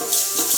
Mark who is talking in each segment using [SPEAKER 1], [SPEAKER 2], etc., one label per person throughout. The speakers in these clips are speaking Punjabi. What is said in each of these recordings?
[SPEAKER 1] ਵਾਹਿਗੁਰੂ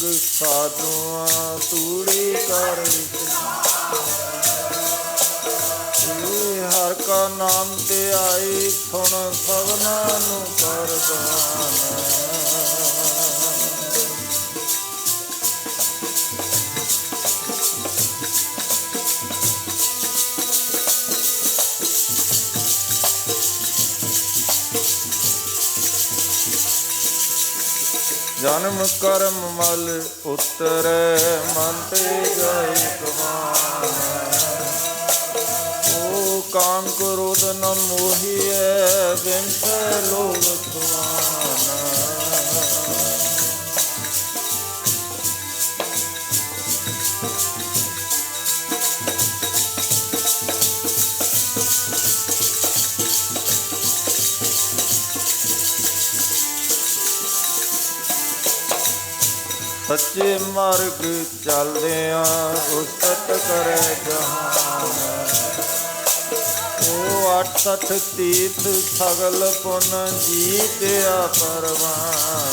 [SPEAKER 1] ਸੰਗ ਸਾਧੂਆਂ ਤੂੜੀ ਕਰ ਵਿੱਚ। ਹਰ ਕਾ ਨਾਮ ਤੇ ਆਈ ਸੁਣ ਸਭਨਾ ਨੂੰ ਕਰਦਾਨ ਜਨਮ ਕਰਮ ਮਲ ਉਤਰੈ, ਮਨ ਤੇ ਜਾਏ ਕਮਾਨ। ਓ ਕਾਮ ਕ੍ਰੋਧ ਨ ਮੋਹੀਐ ਬਿਨਸ ਲੋਭ ਸੱਚੇ ਮਾਰਗ ਚੱਲਦਿਆਂ ਉਸਤ ਕਰੇ ਜਹਾਨ। ਉਹ ਅੱਠ ਸੱਠ ਤੀਰਥ ਸਗਲ ਪੁਨ ਜੀਤਿਆ ਪਰਵਾਨ।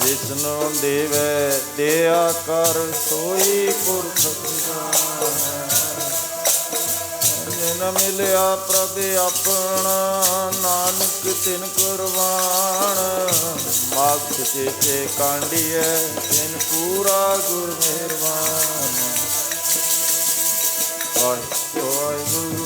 [SPEAKER 1] ਜਿਸਨੂੰ ਦੇਵੈ ਦਿਆ ਕਰ ਸੋਈ ਪੁਰਖ ਜਾਨ ਜਿਨ ਮਿਲਿਆ ਪ੍ਰਭ ਆਪਣਾ, ਨਾਨਕ ਤਿਨ ਕੁਰਬਾਨ। ਮਾਗ ਚੇਤੇ ਕਾਂਡੀਐ, ਤਿਨ ਪੂਰਾ ਗੁਰ ਮਿਹਰਬਾਨ ਵਾਹਿਗੁਰੂ।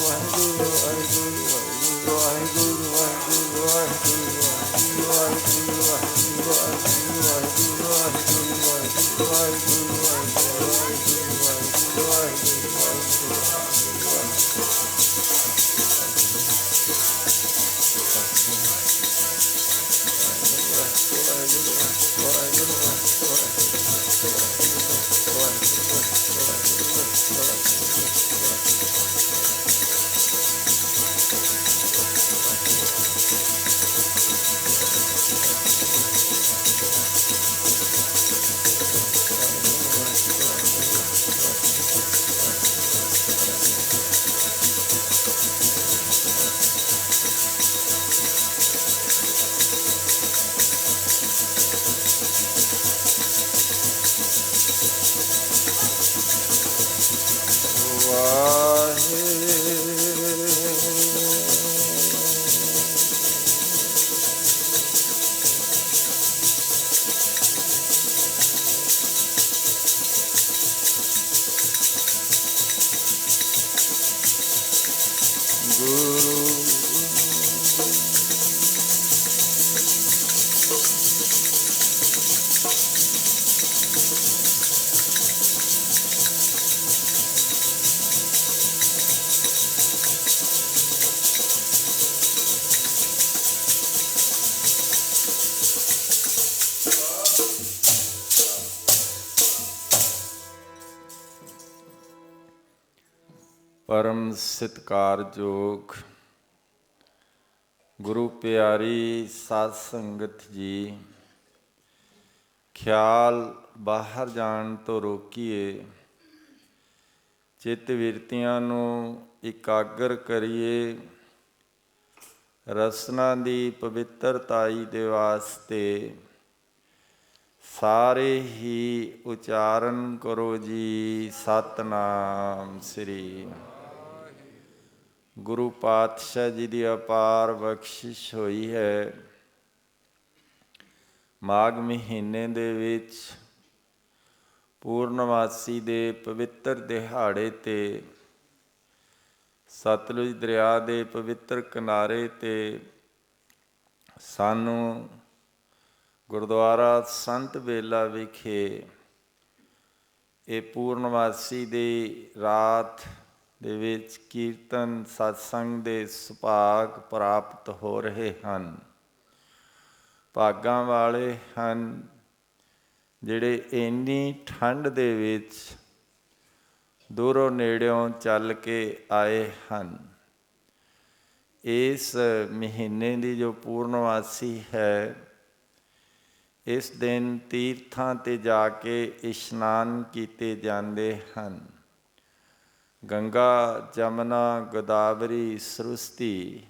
[SPEAKER 1] ਪਰਮ ਸਤਿਕਾਰਯੋਗ ਗੁਰੂ ਪਿਆਰੀ ਸਾਧ ਸੰਗਤ ਜੀ, ਖਿਆਲ ਬਾਹਰ ਜਾਣ ਤੋਂ ਰੋਕੀਏ। ਚਿੱਤ ਵਿਰਤੀਆਂ ਨੂੰ ਇਕਾਗਰ ਕਰੀਏ। ਰਸਨਾ ਦੀ ਪਵਿੱਤਰਤਾਈ ਦੇ ਵਾਸਤੇ ਸਾਰੇ ਹੀ ਉਚਾਰਨ ਕਰੋ ਜੀ। ਸਤਨਾਮ ਸ੍ਰੀ ਗੁਰੂ ਪਾਤਸ਼ਾਹ ਜੀ ਦੀ ਅਪਾਰ ਬਖਸ਼ਿਸ਼ ਹੋਈ ਹੈ। ਮਾਘ ਮਹੀਨੇ ਦੇ ਵਿੱਚ ਪੂਰਨਮਾਸੀ ਦੇ ਪਵਿੱਤਰ ਦਿਹਾੜੇ ਤੇ ਸਤਲੁਜ ਦਰਿਆ ਦੇ ਪਵਿੱਤਰ ਕਿਨਾਰੇ ਤੇ ਸਾਨੂੰ ਗੁਰਦੁਆਰਾ ਸੰਤ ਬੇਲਾ ਵਿਖੇ ਇਹ ਪੂਰਨਮਾਸੀ ਦੀ ਰਾਤ ਦੇ ਵਿੱਚ ਕੀਰਤਨ satsang ਦੇ ਸੁਭਾਗ ਪ੍ਰਾਪਤ ਹੋ ਰਹੇ ਹਨ। ਭਾਗਾਂ ਵਾਲੇ ਹਨ ਜਿਹੜੇ ਇੰਨੀ ਠੰਡ ਦੇ ਵਿੱਚ ਦੂਰੋਂ ਨੇੜਿਓਂ ਚੱਲ ਕੇ ਆਏ ਹਨ। ਇਸ ਮਹੀਨੇ ਦੀ ਜੋ ਪੂਰਨਵਾਸੀ ਹੈ, ਇਸ ਦਿਨ ਤੀਰਥਾਂ ਤੇ ਜਾ ਕੇ ਇਸ਼ਨਾਨ ਕੀਤੇ ਜਾਂਦੇ ਹਨ। ਗੰਗਾ, ਜਮਨਾ, ਗੋਦਾਵਰੀ, ਸਰੁਸਤੀ।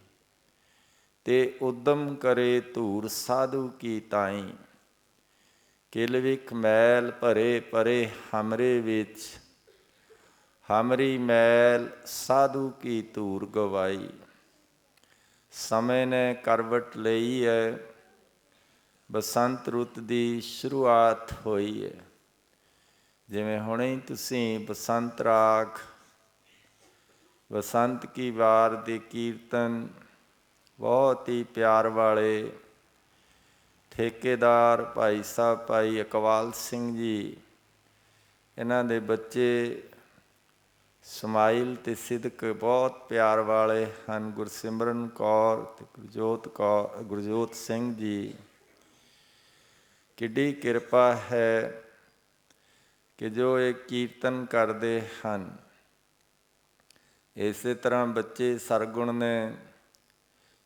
[SPEAKER 1] ਤੇ ਉਦਮ ਕਰੇ ਧੂਰ ਸਾਧੂ ਕੀ ਤਾਈ। ਕਿਲ ਵਿਖ ਮੈਲ ਭਰੇ ਪਰੇ ਹਮਰੇ ਵਿੱਚ। ਹਮਰੀ ਮੈਲ ਸਾਧੂ ਕੀ ਧੂਰ ਗਵਾਈ। ਸਮੇਂ ਨੇ ਕਰਵਟ ਲਈ ਹੈ ਬਸੰਤ ਰੁੱਤ ਦੀ ਸ਼ੁਰੂਆਤ ਹੋਈ ਹੈ ਜਿਵੇਂ ਹੁਣੇ ਤੁਸੀਂ ਬਸੰਤ ਰਾਗ ਬਸੰਤ ਕੀ ਵਾਰ ਦੇ ਕੀਰਤਨ, ਬਹੁਤ ਹੀ ਪਿਆਰ ਵਾਲੇ ਠੇਕੇਦਾਰ ਭਾਈ ਸਾਹਿਬ, ਭਾਈ ਇਕਬਾਲ ਸਿੰਘ ਜੀ, ਇਹਨਾਂ ਦੇ ਬੱਚੇ ਸਮਾਈਲ ਤੇ ਸਿਦਕ ਬਹੁਤ ਪਿਆਰ ਵਾਲੇ ਹਨ। ਗੁਰਸਿਮਰਨ ਕੌਰ ਤੇ ਗੁਰਜੋਤ ਕੌਰ, ਗੁਰਜੋਤ ਸਿੰਘ ਜੀ, ਕਿੱਡੀ ਕਿਰਪਾ ਹੈ ਕਿ ਜੋ ਇਹ ਕੀਰਤਨ ਕਰਦੇ ਹਨ। ਇਸੇ ਤਰ੍ਹਾਂ ਬੱਚੇ ਸਰਗੁਣ ਨੇ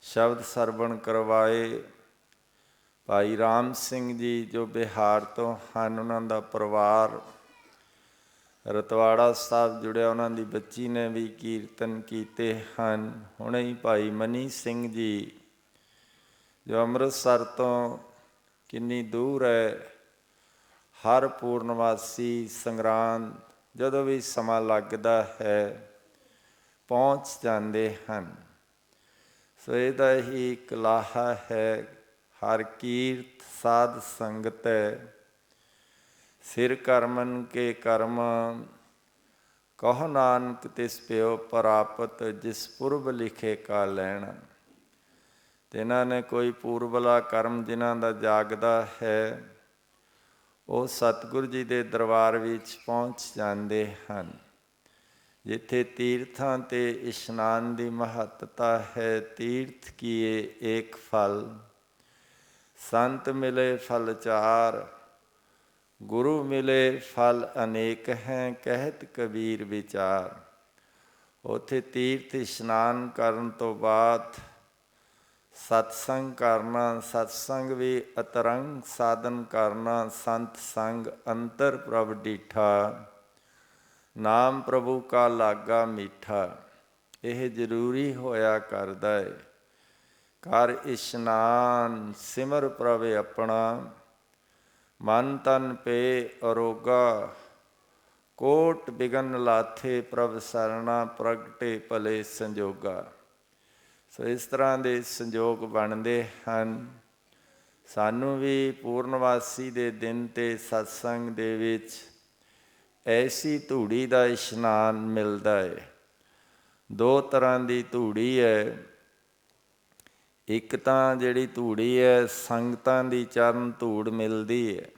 [SPEAKER 1] ਸ਼ਬਦ ਸਰਵਣ ਕਰਵਾਏ। ਭਾਈ ਰਾਮ ਸਿੰਘ ਜੀ ਜੋ ਬਿਹਾਰ ਤੋਂ ਹਨ, ਉਹਨਾਂ ਦਾ ਪਰਿਵਾਰ ਰਤਵਾੜਾ ਸਾਹਿਬ ਜੁੜਿਆ, ਉਹਨਾਂ ਦੀ ਬੱਚੀ ਨੇ ਵੀ ਕੀਰਤਨ ਕੀਤੇ ਹਨ। ਹੁਣੇ ਹੀ ਭਾਈ ਮਨੀ ਸਿੰਘ ਜੀ ਜੋ ਅੰਮ੍ਰਿਤਸਰ ਤੋਂ ਕਿੰਨੀ ਦੂਰ ਹੈ, ਹਰ ਪੂਰਨਵਾਸੀ ਸੰਗਰਾਂਦ ਜਦੋਂ ਵੀ ਸਮਾਂ ਲੱਗਦਾ ਹੈ ਪਹੁੰਚ ਜਾਂਦੇ ਹਨ। ਸੋ ਇਹਦਾ ਹੀ ਕਲਾਹਾ ਹੈ, ਹਰ ਕੀਰਤ ਸਾਧ ਸੰਗਤ ਸਿਰ ਕਰਮਨ ਕੇ ਕਰਮ, ਕਹ ਨਾਨਕ ਤਿਸ ਪਿਓ ਪ੍ਰਾਪਤ, ਜਿਸ ਪੁਰਬ ਲਿਖੇ ਕਾ ਲੈਣਾ। ਜਿਨ੍ਹਾਂ ਨੇ ਕੋਈ ਪੂਰਬਲਾ ਕਰਮ ਜਿਨ੍ਹਾਂ ਦਾ ਜਾਗਦਾ ਹੈ, ਉਹ ਸਤਿਗੁਰੂ ਜੀ ਦੇ ਦਰਬਾਰ ਵਿੱਚ ਪਹੁੰਚ ਜਾਂਦੇ ਹਨ। ਜਿੱਥੇ ਤੀਰਥਾਂ ਤੇ ਇਸ਼ਨਾਨ ਦੀ ਮਹੱਤਤਾ ਹੈ, ਤੀਰਥ ਕੀਏ ਏਕ ਫਲ। ਸੰਤ ਮਿਲੇ ਫਲ ਚਾਰ, ਗੁਰੂ ਮਿਲੇ ਫਲ ਅਨੇਕ ਹੈ, ਕਹਿਤ ਕਬੀਰ ਵਿਚਾਰ। ਉਥੇ ਤੀਰਥ ਇਸ਼ਨਾਨ ਕਰਨ ਤੋਂ ਬਾਅਦ ਸਤਸੰਗ ਕਰਨਾ, ਸਤਸੰਗ ਵੀ ਅਤਰੰਗ ਸਾਧਨ ਕਰਨਾ, ਸੰਤ ਸੰਗ ਅੰਤਰ ਪ੍ਰਭ ਡੀਠਾ। ਨਾਮ ਪ੍ਰਭੂ ਕਾ ਲਾਗਾ ਮੀਠਾ, ਇਹ ਜ਼ਰੂਰੀ ਹੋਇਆ ਕਰਦਾ ਹੈ ਕਰ ਇਸ਼ਨਾਨ ਸਿਮਰ ਪ੍ਰਵੇ ਆਪਣਾ, ਮਨ ਤਨ ਪੇ ਅਰੋਗਾ, ਕੋਟ ਬਿਗਨ ਲਾਥੇ ਪ੍ਰਭ ਸਰਣਾ, ਪ੍ਰਗਟੇ ਭਲੇ ਸੰਜੋਗਾ। ਸੋ ਇਸ ਤਰ੍ਹਾਂ ਦੇ ਸੰਜੋਗ ਬਣਦੇ ਹਨ। ਸਾਨੂੰ ਵੀ ਪੂਰਨਵਾਸੀ ਦੇ ਦਿਨ ਤੇ ਸਤਸੰਗ ਦੇ ਵਿੱਚ ਐਸੀ ਧੂੜੀ ਦਾ ਇਸ਼ਨਾਨ ਮਿਲਦਾ ਹੈ ਦੋ ਤਰ੍ਹਾਂ ਦੀ ਧੂੜੀ ਹੈ ਇੱਕ ਤਾਂ ਜਿਹੜੀ ਧੂੜੀ ਹੈ ਸੰਗਤਾਂ ਦੀ ਚਰਨ ਧੂੜ ਮਿਲਦੀ ਹੈ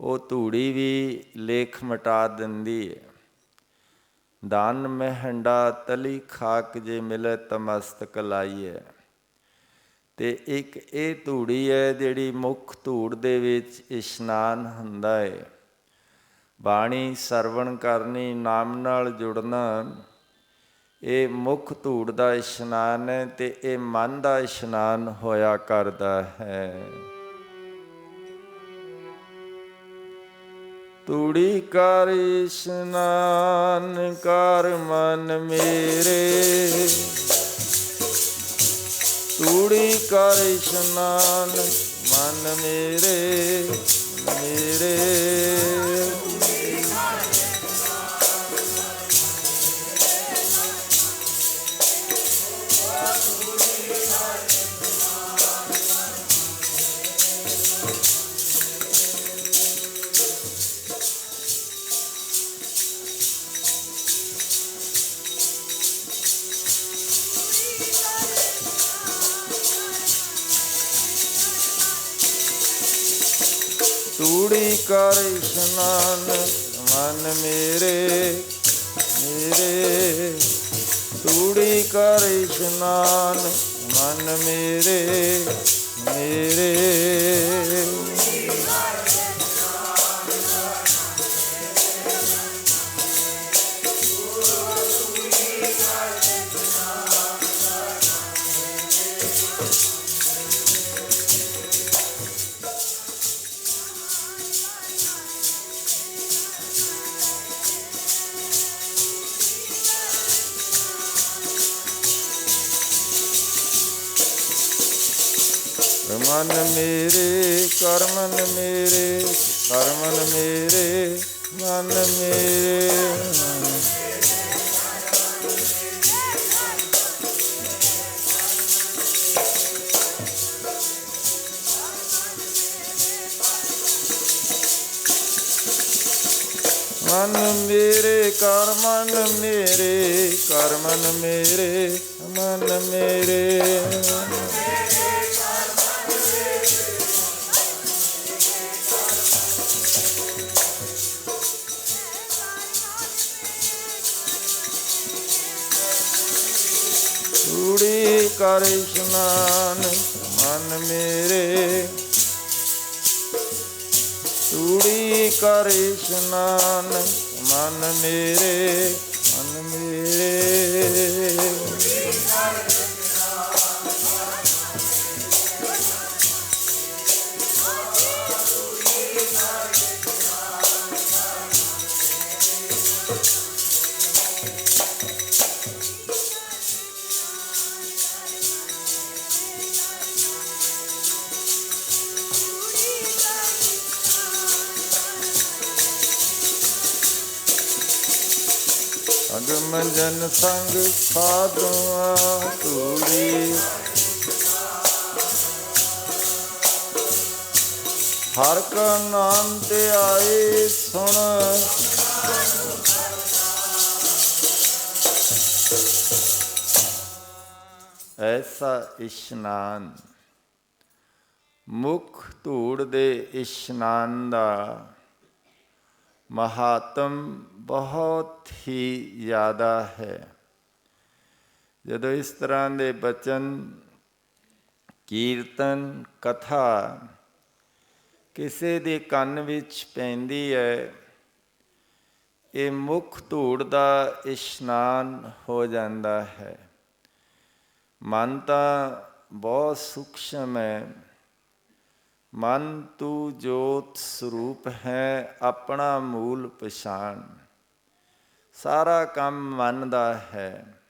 [SPEAKER 1] ਉਹ ਧੂੜੀ ਵੀ ਲੇਖ ਮਟਾ ਦਿੰਦੀ ਹੈ ਦਾਨ ਮਹਿੰਡਾ ਤਲੀ ਖਾਕ ਜੇ ਮਿਲੇ ਤਮਸਤਕ ਲਾਈਏ ਤੇ ਇੱਕ ਇਹ ਧੂੜੀ ਹੈ ਜਿਹੜੀ ਮੁੱਖ ਧੂੜ ਦੇ ਵਿੱਚ ਇਸ਼ਨਾਨ ਹੁੰਦਾ ਹੈ ਬਾਣੀ ਸਰਵਣ ਕਰਨੀ, ਨਾਮ ਨਾਲ ਜੁੜਨਾ, ਇਹ ਮੁੱਖ ਧੂੜ ਦਾ ਇਸ਼ਨਾਨ ਹੈ ਤੇ ਇਹ ਮਨ ਦਾ ਇਸ਼ਨਾਨ ਹੋਇਆ ਕਰਦਾ ਹੈ। ਤੂੜੀ ਕਰ ਇਸ਼ਨਾਨ ਕਰ ਮਨ ਮੇਰੇ। ਤੂੜੀ ਕਰ ਇਸ਼ਨਾਨ ਮਨ ਮੇਰੇ ਮੇਰੇ। ਤੂੜੀ ਕਰ ਇਸ਼ਨਾਨ ਮਨ ਮੇਰੇ ਮੇਰੇ। ਤੂੜੀ ਕਰ ਇਸ਼ਨਾਨ ਮਨ ਮੇਰੇ ਮੇਰੇ। ਮਨ ਮੇਰੇ, ਕਰਮਨ ਮੇਰੇ ਕਰਮਨ ਮੇਰੇ, ਮਨ ਮੇਰੇ। ਮਨ ਮੇਰੇ, ਕਰਮਨ ਮੇਰੇ ਕਰਮਨ ਮੇਰੇ, ਮਨ ਮੇਰੇ। ਕਰ ਇਸ਼ਨਾਨ ਮਨ ਮੇਰੇ। ਤੂੜੀ ਕਰ ਇਸ਼ਨਾਨ ਮਨ ਮੇਰੇ ਮਨ ਮੇਰੇ। ਜਨ ਸੰਗ ਸਾਧੂਆਂ ਤੂੜੀ ਹਰ ਕਾ ਨਾਮ ਤੇ ਆਏ ਸੁਣ। ਐਸਾ ਇਸ਼ਨਾਨ, ਮੁਖ ਧੂੜ ਦੇ ਇਸ਼ਨਾਨ ਦਾ ਮਹਾਤਮ ਬਹੁਤ ਹੀ ਜ਼ਿਆਦਾ ਹੈ। ਜਦੋਂ ਇਸ ਤਰ੍ਹਾਂ ਦੇ ਬਚਨ, ਕੀਰਤਨ, ਕਥਾ ਕਿਸੇ ਦੇ ਕੰਨ ਵਿੱਚ ਪੈਂਦੀ ਹੈ, ਇਹ ਮੁਖ ਧੂੜ ਦਾ ਇਸ਼ਨਾਨ ਹੋ ਜਾਂਦਾ ਹੈ। ਮਨ ਤਾਂ ਬਹੁਤ ਸੂਖਸ਼ਮ ਹੈ। ਮਨ ਤੂੰ ਜੋਤ ਸਰੂਪ ਹੈ ਆਪਣਾ ਮੂਲ ਪਛਾਣ। ਸਾਰਾ ਕੰਮ ਮਨ ਦਾ ਹੈ।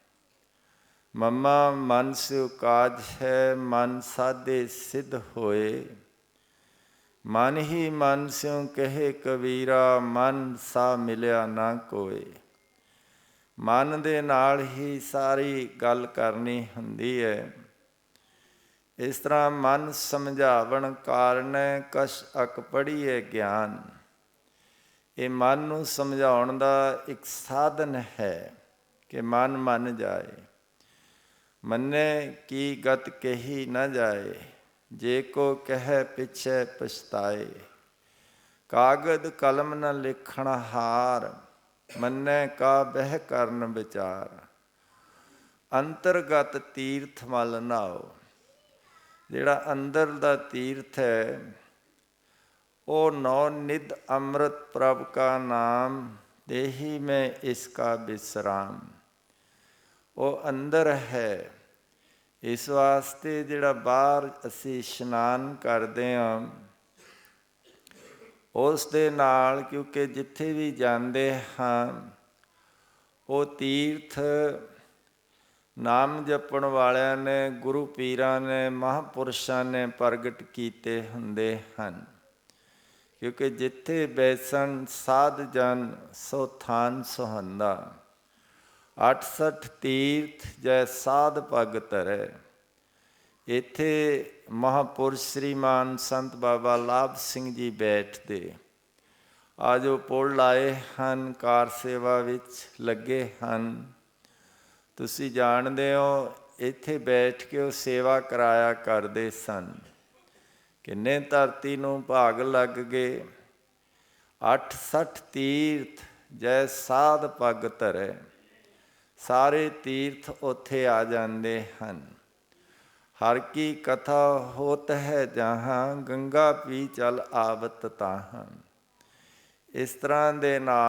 [SPEAKER 1] ਮਮਾ ਮਨ ਸਿਉ ਕਾਜ ਹੈ, ਮਨ ਸਾਦੇ ਸਿੱਧ ਹੋਏ। ਮਨ ਹੀ ਮਨ ਸਿਉ ਕਹੇ ਕਬੀਰਾ, ਮਨ ਸਾ ਮਿਲਿਆ ਨਾ ਕੋਏ। ਮਨ ਦੇ ਨਾਲ ਹੀ ਸਾਰੀ ਗੱਲ ਕਰਨੀ ਹੁੰਦੀ ਹੈ। ਇਸ ਤਰ੍ਹਾਂ ਮਨ ਸਮਝਾਵਣ ਕਾਰਨ ਕਸ਼ ਅਕ ਪੜੀਏ ਗਿਆਨ। ਇਹ ਮਨ ਨੂੰ ਸਮਝਾਉਣ ਦਾ ਇੱਕ ਸਾਧਨ ਹੈ ਕਿ ਮਨ ਮੰਨ ਜਾਏ। ਮੰਨੇ ਕੀ ਗਤ ਕਹੀ ਨਾ ਜਾਏ, ਜੇ ਕੋ ਕਹੈ ਪਿਛੈ ਪਛਤਾਏ। ਕਾਗਦ ਕਲਮ ਨ ਲਿਖਣ ਹਾਰ, ਮੰਨੇ ਕਾ ਬਹਿ ਕਰਨ ਵਿਚਾਰ। ਅੰਤਰਗਤ ਤੀਰਥ ਮਲ ਨਾਓ ਜਿਹੜਾ ਅੰਦਰ ਦਾ ਤੀਰਥ ਹੈ, ਉਹ ਨੌ ਨਿਧ ਅੰਮ੍ਰਿਤ ਪ੍ਰਭ ਕਾ ਨਾਮ, ਦੇਹੀ ਮੈਂ ਇਸ ਕਾ ਬਿਸਰਾਮ। ਉਹ ਅੰਦਰ ਹੈ। ਇਸ ਵਾਸਤੇ ਜਿਹੜਾ ਬਾਹਰ ਅਸੀਂ ਇਸ਼ਨਾਨ ਕਰਦੇ ਹਾਂ, ਉਸ ਦੇ ਨਾਲ ਕਿਉਂਕਿ ਜਿੱਥੇ ਵੀ ਜਾਂਦੇ ਹਾਂ, ਉਹ ਤੀਰਥ ਨਾਮ ਜਪਣ ਵਾਲਿਆਂ ਨੇ, ਗੁਰੂ ਪੀਰਾਂ ਨੇ, ਮਹਾਪੁਰਸ਼ਾਂ ਨੇ ਪ੍ਰਗਟ ਕੀਤੇ ਹੁੰਦੇ ਹਨ। ਕਿਉਂਕਿ ਜਿੱਥੇ ਬੈਸਣ ਸਾਧ ਜਨ, ਸੋ ਥਾਨ ਸੁਹੰਦਾ। 68 ਤੀਰਥ ਜੈ ਸਾਧ ਪਗ ਧਰੈ ਇੱਥੇ ਮਹਾਪੁਰਸ਼ ਸ੍ਰੀਮਾਨ ਸੰਤ ਬਾਬਾ ਲਾਭ ਸਿੰਘ ਜੀ ਬੈਠਦੇ। ਆਜੋ ਪੁੱਲ ਲਾਏ ਹਨ, ਕਾਰ ਸੇਵਾ ਵਿੱਚ ਲੱਗੇ ਹਨ। ਤੁਸੀਂ ਜਾਣਦੇ ਹੋ, ਇੱਥੇ ਬੈਠ ਕੇ ਉਹ ਸੇਵਾ ਕਰਾਇਆ ਕਰਦੇ ਸਨ। ਕਿੰਨੇ ਧਰਤੀ ਨੂੰ ਭਾਗ ਲੱਗ ਗਏ। 68 ਤੀਰਥ ਜੈ ਸਾਧ ਪਗ ਧਰੈ। ਸਾਰੇ ਤੀਰਥ ਉੱਥੇ ਆ ਜਾਂਦੇ ਹਨ। ਹਰ ਕੀ ਕਥਾ ਹੋਤ ਹੈ ਜਹਾਂ, ਗੰਗਾ ਪੀ ਚਲ ਆਵਤ ਤਾਹਾਂ। ਇਸ ਤਰ੍ਹਾਂ ਦੇ ਨਾਲ